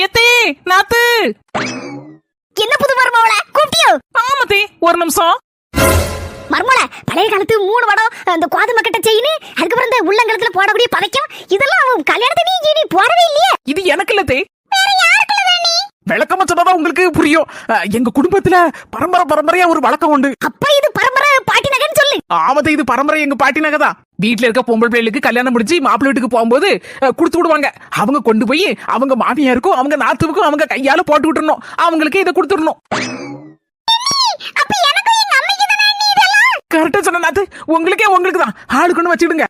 எத்தே நாத்து. என்ன புது மருமவள? கூப்பிட்டியோ? ஆமாத்தே ஒரு நிமிஷம். மருமவள பழைய காலத்து மூணு வடம் அந்த கோதுமை கட்ட செயின் அதுக்கப்புறம் இந்த உள்ளங்கலத்துல போடக்கூடிய பதைக்கம் இதெல்லாம் அவன் கல்யாணத்தை நீ நீ போடவே இல்லையே. இது எனக்கு இல்ல தே விளக்கமா சொன்னதா உங்களுக்கு புரியும். அஹ், எங்க குடும்பத்துல பரம்பரை பரம்பரையா ஒரு வழக்கம் உண்டு. அப்ப இது பரம்பரை பாட்டி இது பரம்பரை எங்க பாட்டி நகைதான் வீட்டுல இருக்க பொம்பள் பிள்ளைகளுக்கு கல்யாணம் முடிச்சு மாப்பிள்ளை வீட்டுக்கு போகும்போது கொடுத்து விடுவாங்க. அவங்க கொண்டு போய் அவங்க மாமியாருக்கும் அவங்க நாத்துவுக்கும் அவங்க கையால போட்டு விட்டுறணும் அவங்களுக்கு இதை கொடுத்துடணும் கரெக்டா சொன்ன நாத்து. உங்களுக்கே உங்களுக்கு தான். ஆளுக்குன்னு வச்சிடுங்க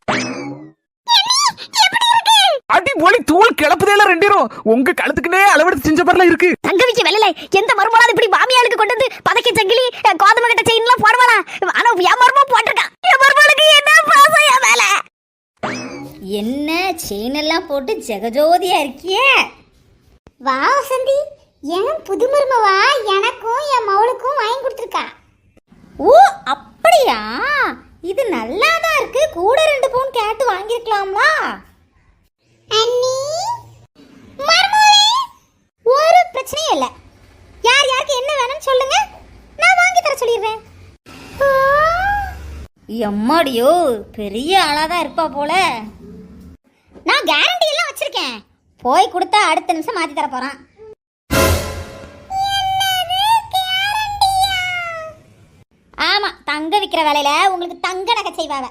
அடி போலி தூள் கிளப்புதேல ரெண்டேரும். உங்க கழுத்துக்குனே அளவெடுத்து செஞ்ச பரல இருக்கு. தங்க வெளியில எந்த மருமலாவது இப்படி மாமியாளுக்கு கொண்டு வந்து பதக்கி சங்கிலி அஹ், கட்ட செயின் எல்லாம் போடுவாளா ஆனா என் மரும போட்டிருக்கான் என் மருமலுக்கு என்ன பாசம் என் மேல என்ன செயின் எல்லாம் போட்டு ஜெகஜோதியா இருக்கியே? வா வசந்தி. என் புது மருமவா எனக்கும் என் மவளுக்கும் வாங்கி கொடுத்துருக்கா. ஓ அப்படியா? இது நல்லா தான் இருக்கு. கூட ரெண்டு பவுன் கேட்டு வாங்கியிருக்கலாம்ல? அண்ணி. மருமகளே ஒரு பிரச்சனையும் இல்லை. யார் யாருக்கு என்ன வேணும்னு சொல்லுங்க. நான் வாங்கி தர சொல்லிடுறேன். எம்மாடியோ பெரிய ஆளா தான் இருப்பா போல. நான் கேரண்டி எல்லாம் வச்சிருக்கேன். போய் கொடுத்தா அடுத்த நிமிஷம் மாத்தி தர போறான். ஆமா தங்க விக்கிற வேலையில உங்களுக்கு தங்க நகை செய்வாங்க